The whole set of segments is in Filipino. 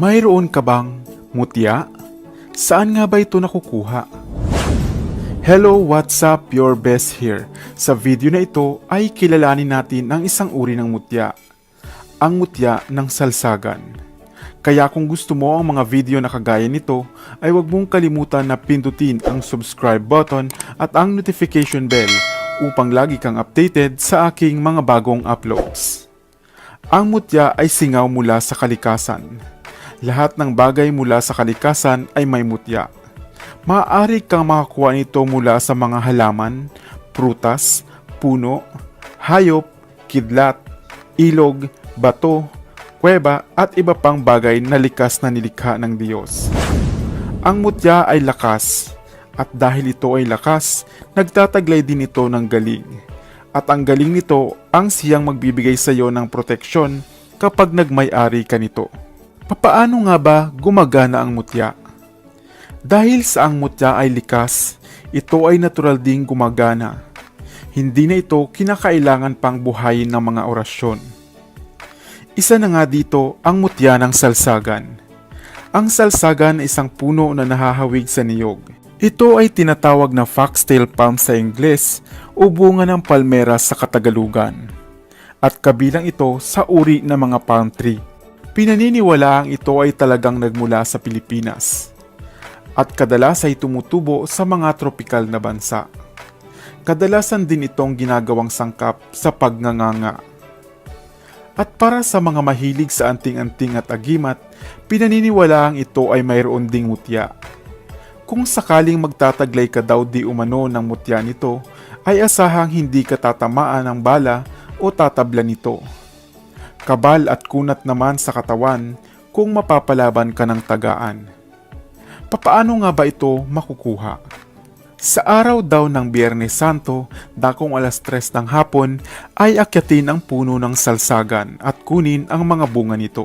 Mayroon ka bang mutya? Saan nga ba ito nakukuha? Hello, what's up? Your best here. Sa video na ito ay kilalanin natin ang isang uri ng mutya. Ang mutya ng salsagan. Kaya kung gusto mo ang mga video na kagaya nito, ay huwag mong kalimutan na pindutin ang subscribe button at ang notification bell upang lagi kang updated sa aking mga bagong uploads. Ang mutya ay singaw mula sa kalikasan. Lahat ng bagay mula sa kalikasan ay may mutya. Maaari kang makakuha nito mula sa mga halaman, prutas, puno, hayop, kidlat, ilog, bato, kuweba at iba pang bagay na likas na nilikha ng Diyos. Ang mutya ay lakas at dahil ito ay lakas, nagtataglay din ito ng galing. At ang galing nito ang siyang magbibigay sa iyo ng proteksyon kapag nagmay-ari ka nito. Papaano nga ba gumagana ang mutya? Dahil sa ang mutya ay likas, ito ay natural ding gumagana. Hindi na ito kinakailangan pang buhayin ng mga orasyon. Isa na nga dito ang mutya ng salsagan. Ang salsagan ay isang puno na nahahawig sa niyog. Ito ay tinatawag na foxtail palm sa Ingles o bunga ng palmera sa Katagalugan. At kabilang ito sa uri ng mga palm tree. Pinaniniwalaang ito ay talagang nagmula sa Pilipinas. At kadalas ay tumutubo sa mga tropikal na bansa. Kadalasan din itong ginagawang sangkap sa pagnganganga. At para sa mga mahilig sa anting-anting at agimat, pinaniniwalaang ito ay mayroon ding mutya. Kung sakaling magtataglay ka daw di umano ng mutya nito, ay asahang hindi ka tatamaan ng bala o tatabla nito. Kabal at kunat naman sa katawan kung mapapalaban ka ng tagaan. Papaano nga ba ito makukuha? Sa araw daw ng Biyernes Santo, dakong alas 3 ng hapon, ay akyatin ang puno ng salsagan at kunin ang mga bunga nito.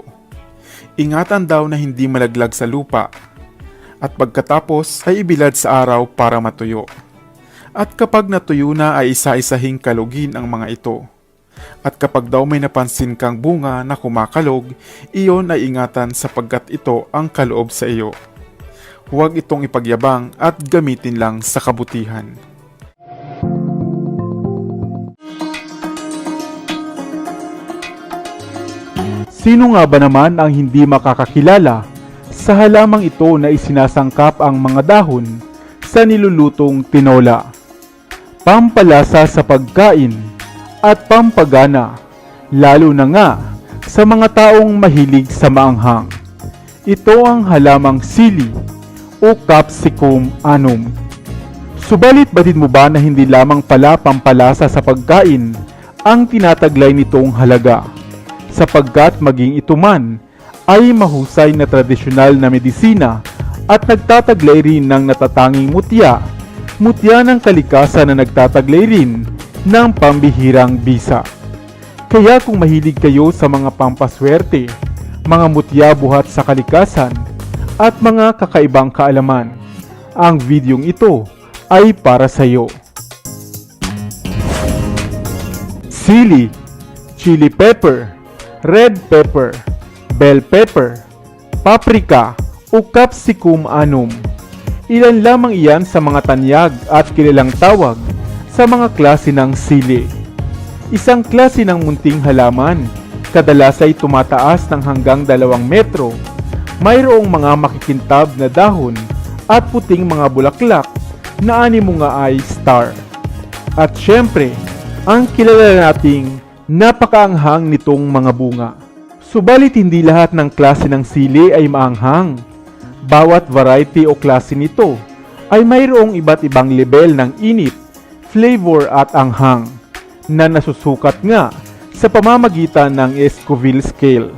Ingatan daw na hindi malaglag sa lupa at pagkatapos ay ibilad sa araw para matuyo. At kapag natuyo na ay isa-isahing kalugin ang mga ito. At kapag daw may napansin kang bunga na kumakalog, iyon ay ingatan sapagkat ito ang kaloob sa iyo. Huwag itong ipagyabang at gamitin lang sa kabutihan. Sino nga ba naman ang hindi makakakilala sa halamang ito na isinasangkap ang mga dahon sa nilulutong tinola? Pampalasa sa pagkain at pampagana, lalo na nga sa mga taong mahilig sa maanghang. Ito ang halamang sili o capsicum anum. Subalit batid mo ba na hindi lamang pala pampalasa sa pagkain ang tinataglay nitong halaga? sapagkat maging ito man ay mahusay na tradisyonal na medisina at nagtataglay rin ng natatanging mutya, mutya ng kalikasan na nagtataglay rin ng pambihirang bisa. Kaya kung mahilig kayo sa mga pampaswerte, mga mutya buhat sa kalikasan, at mga kakaibang kaalaman, ang videong ito ay para sa iyo. Sili, chili pepper, red pepper, bell pepper, paprika o capsicum anum. Ilan lamang iyan sa mga tanyag at kilalang tawag sa mga klase ng sili. Isang klase ng munting halaman, kadalas ay tumataas ng hanggang dalawang metro. Mayroong mga makikintab na dahon at puting mga bulaklak na animo nga ay star. At syempre, ang kilala nating napakaanghang nitong mga bunga. Subalit hindi lahat ng klase ng sili ay maanghang. Bawat variety o klase nito ay mayroong iba't ibang level ng init, flavor at anghang na nasusukat nga sa pamamagitan ng Scoville scale.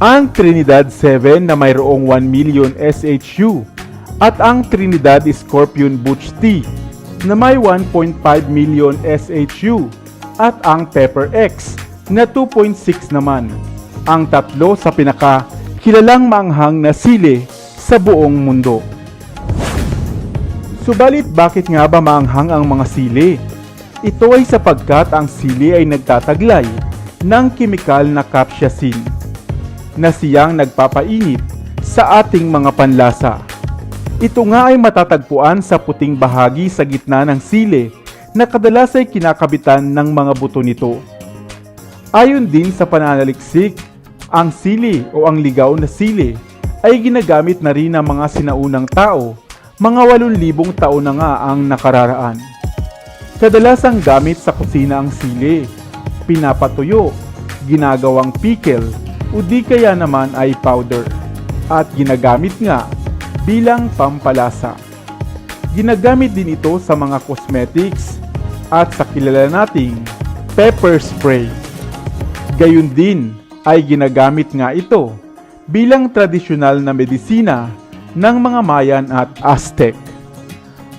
Ang Trinidad 7 na mayroong 1 million SHU at ang Trinidad Scorpion Butch Tea na may 1.5 million SHU at ang Pepper X na 2.6 naman. Ang tatlo sa pinaka kilalang maanghang na sili sa buong mundo. Subalit bakit nga ba maanghang ang mga sili? Ito ay sapagkat ang sili ay nagtataglay ng kimikal na capsaicin. na siyang nagpapainit sa ating mga panlasa. Ito nga ay matatagpuan sa puting bahagi sa gitna ng sili na kadalas ay kinakabitan ng mga buto nito. Ayon din sa pananaliksik, ang sili o ang ligaw na sili ay ginagamit na rin ng mga sinaunang tao, mga 8,000 taon na nga ang nakararaan. Kadalasang gamit sa kusina ang sili, pinapatuyo, ginagawang pickle, o di kaya naman ay powder, at ginagamit nga bilang pampalasa. Ginagamit din ito sa mga cosmetics at sa kilala nating pepper spray. Gayun din ay ginagamit nga ito bilang tradisyonal na medisina ng mga Mayan at Aztec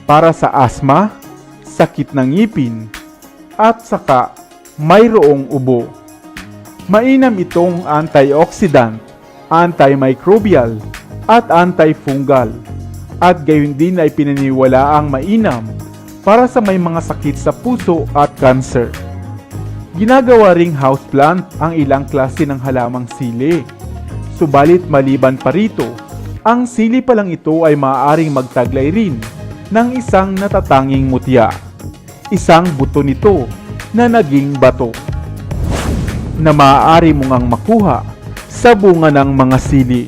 para sa asma, sakit ng ngipin, at saka mayroong ubo. Mainam itong antioxidant, antimicrobial, at antifungal. At gayon din ay pinaniwala ang mainam para sa may mga sakit sa puso at cancer. Ginagawa ring houseplant ang ilang klase ng halamang sili. Subalit maliban pa rito, ang sili pa lang ito ay maaaring magtaglay rin ng isang natatanging mutya. Isang buto nito na naging bato na maaari mo ngang makuha sa bunga ng mga sili.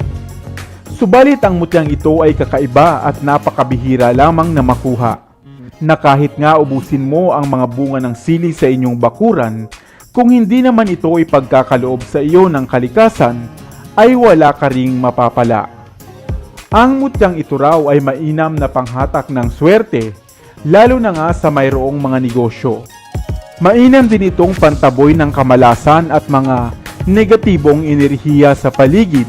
Subalit ang mutyang ito ay kakaiba at napakabihira lamang na makuha. Na kahit nga ubusin mo ang mga bunga ng sili sa inyong bakuran, kung hindi naman ito ipagkakaloob sa iyo ng kalikasan, ay wala ka ring mapapala. Ang mutyang ito raw ay mainam na panghatak ng swerte, lalo na nga sa mayroong mga negosyo. Mainam din itong pantaboy ng kamalasan at mga negatibong enerhiya sa paligid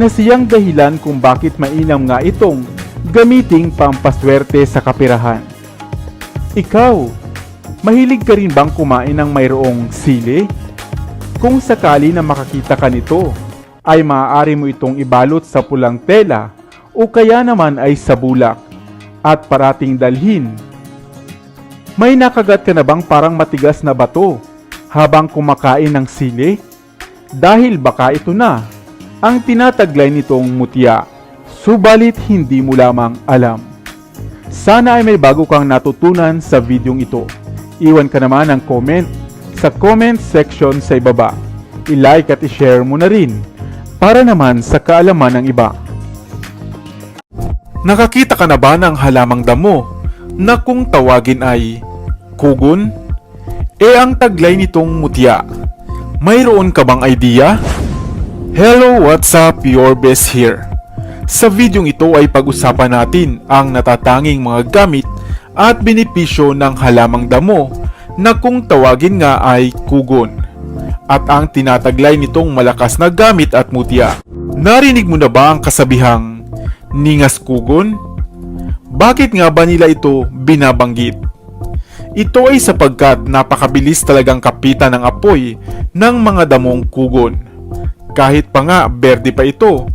na siyang dahilan kung bakit mainam nga itong gamiting pampaswerte sa kapirahan. Ikaw, mahilig ka rin bang kumain ng mayroong sili? Kung sakali na makakita ka nito, ay maaari mo itong ibalot sa pulang tela o kaya naman ay sa bulak at parating dalhin may nakagat ka na bang parang matigas na bato habang kumakain ng sili? Dahil baka ito na ang tinataglay nitong mutya, subalit hindi mo lamang alam. Sana ay may bago kang natutunan sa videong ito. Iwan ka naman ng comment sa comment section sa ibaba. I-like at i-share mo na rin para naman sa kaalaman ng iba. Nakakita ka na ba ng halamang damo na kung tawagin ay kugon? E ang taglay nitong mutya. Mayroon ka bang idea? Hello, what's up? Your best here. Sa videong ito ay pag-usapan natin ang natatanging mga gamit at benepisyo ng halamang damo na kung tawagin nga ay kugon. At ang tinataglay nitong malakas na gamit at mutya. Narinig mo na ba ang kasabihang ningas kugon? Bakit nga ba nila ito binabanggit? Ito ay sapagkat napakabilis talagang kapitan ng apoy ng mga damong kugon. Kahit pa nga berde pa ito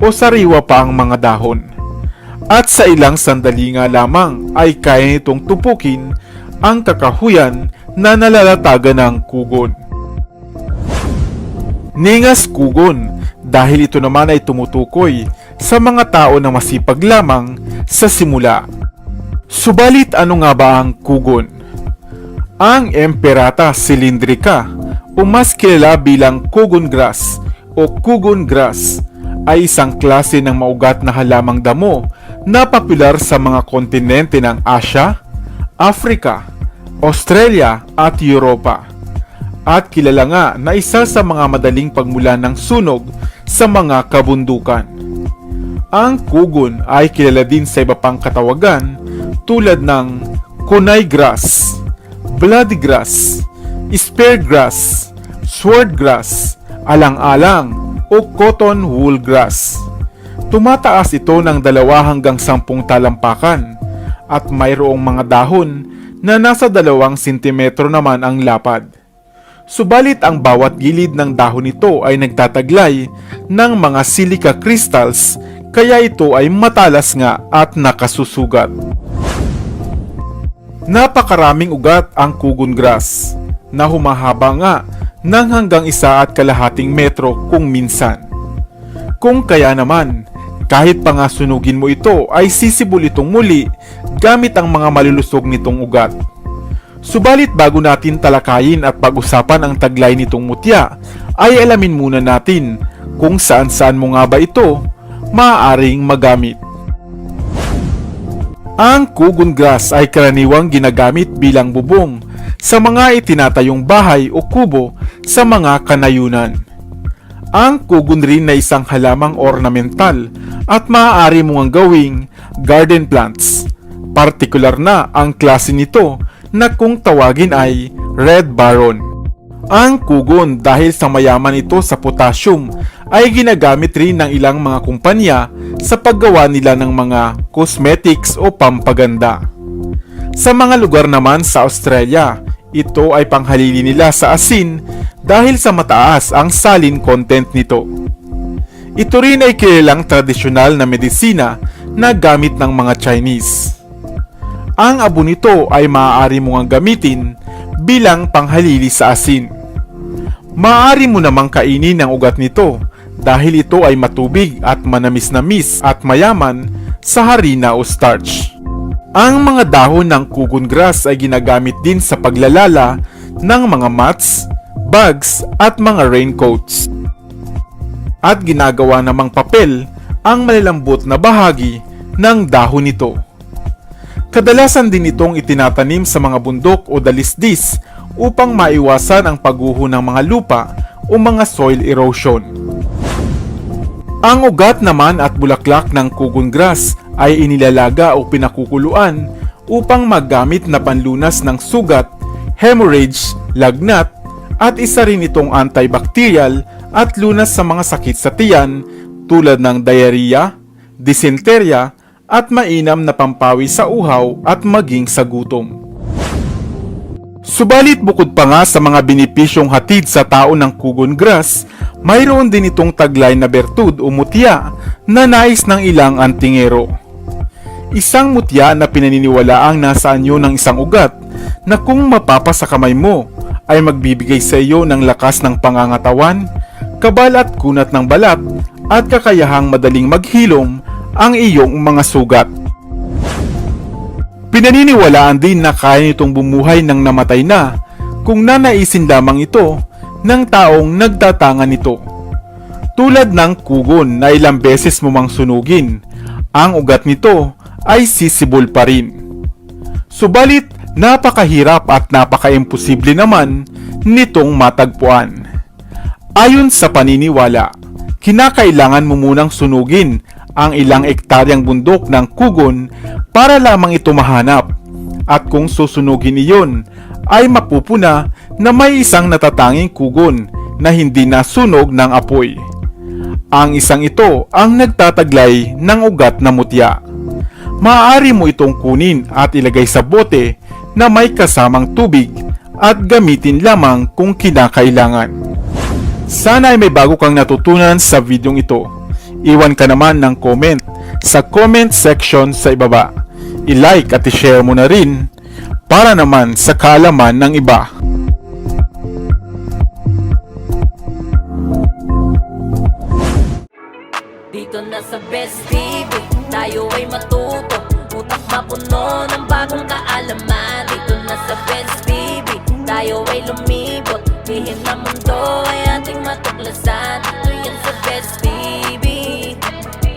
o sariwa pa ang mga dahon. At sa ilang sandali nga lamang ay kaya nitong tupukin ang kakahuyan na nalalatagan ng kugon. Ningas kugon dahil ito naman ay tumutukoy sa mga tao na masipag lamang sa simula. Subalit ano nga ba ang kugon? Ang Emperata cylindrica o mas kilala bilang kugon grass o kugon grass ay isang klase ng maugat na halamang damo na popular sa mga kontinente ng Asia, Africa, Australia at Europa. At kilala nga na isa sa mga madaling pagmula ng sunog sa mga kabundukan. Ang kugon ay kilala din sa iba pang katawagan tulad ng kunay grass, bloody grass, spear grass, sword grass, alang-alang o cotton wool grass. Tumataas ito ng dalawa hanggang sampung talampakan at mayroong mga dahon na nasa dalawang sentimetro naman ang lapad. Subalit ang bawat gilid ng dahon nito ay nagtataglay ng mga silica crystals kaya ito ay matalas nga at nakasusugat. Napakaraming ugat ang kugon grass na humahaba nga ng hanggang isa at kalahating metro kung minsan. Kung kaya naman, kahit pa nga sunugin mo ito ay sisibol itong muli gamit ang mga malulusog nitong ugat. Subalit bago natin talakayin at pag-usapan ang taglay nitong mutya, ay alamin muna natin kung saan-saan mo nga ba ito maaaring magamit. Ang kugon grass ay karaniwang ginagamit bilang bubong sa mga itinatayong bahay o kubo sa mga kanayunan. Ang kugon rin na isang halamang ornamental at maaari mong gawing garden plants. Partikular na ang klase nito na kung tawagin ay red baron. Ang kugon dahil sa mayaman ito sa potassium ay ginagamit rin ng ilang mga kumpanya sa paggawa nila ng mga cosmetics o pampaganda. Sa mga lugar naman sa Australia, ito ay panghalili nila sa asin dahil sa mataas ang saline content nito. Ito rin ay kilalang tradisyonal na medisina na gamit ng mga Chinese. Ang abo nito ay maaari mong gamitin bilang panghalili sa asin. Maaari mo namang kainin ang ugat nito dahil ito ay matubig at manamis-namis at mayaman sa harina o starch. Ang mga dahon ng kugon grass ay ginagamit din sa paglalala ng mga mats, bags at mga raincoats. At ginagawa namang papel ang malalambot na bahagi ng dahon nito. Kadalasan din itong itinatanim sa mga bundok o dalisdis upang maiwasan ang pagguho ng mga lupa o mga soil erosion. Ang ugat naman at bulaklak ng kugon grass ay inilalaga o pinakukuluan upang magamit na panlunas ng sugat, hemorrhage, lagnat, at isa rin itong antibacterial at lunas sa mga sakit sa tiyan tulad ng diarrhea, dysenteria, at mainam na pampawi sa uhaw at maging sa gutom. Subalit bukod pa nga sa mga benepisyong hatid sa tao ng kugon grass, mayroon din itong taglay na bertud o mutya na nais ng ilang antingero. Isang mutya na pinaniniwalaang nasa anyo ng isang ugat na kung mapapa sa kamay mo ay magbibigay sa iyo ng lakas ng pangangatawan, kabal at kunat ng balat at kakayahang madaling maghilom ang iyong mga sugat. Pinaniniwalaan din na kaya nitong bumuhay ng namatay na kung nanaisin lamang ito ng taong nagtatanga nito. Tulad ng kugon na ilang beses mo mang sunugin, ang ugat nito ay sisibol pa rin. Subalit, napakahirap at napaka-imposible naman nitong matagpuan. Ayon sa paniniwala, kinakailangan mo munang sunugin ang ilang ektaryang bundok ng kugon para lamang ito mahanap. At kung susunugin iyon, ay mapupuna na may isang natatanging kugon na hindi nasunog ng apoy. Ang isang ito ang nagtataglay ng ugat na mutya. Maaari mo itong kunin at ilagay sa bote na may kasamang tubig at gamitin lamang kung kinakailangan. Sana ay may bago kang natutunan sa videong ito. Iwan ka naman ng comment sa comment section sa ibaba. I-like at i-share mo na rin para naman sa kaalaman ng iba. Dito na sa Best TV, tayo ay matuto Utak mapuno ng bagong kaalaman Dito na sa Best TV, tayo ay lumibot Lihim na mundo ay ating matuklasan. Dito yan sa Best TV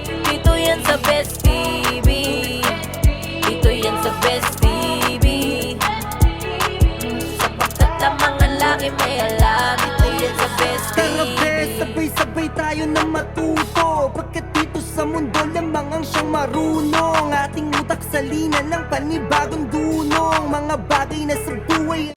Dito yan sa Best TV Dito yan sa Best TV Sapagkat ang mga laki may alam Dito yan sa Best bes, sabay-sabay tayo na matuto. Pagkat dito sa mundo lamang ang siyang marunong? Ating utak sa lina ng panibagong dunong. Mga bagay na sa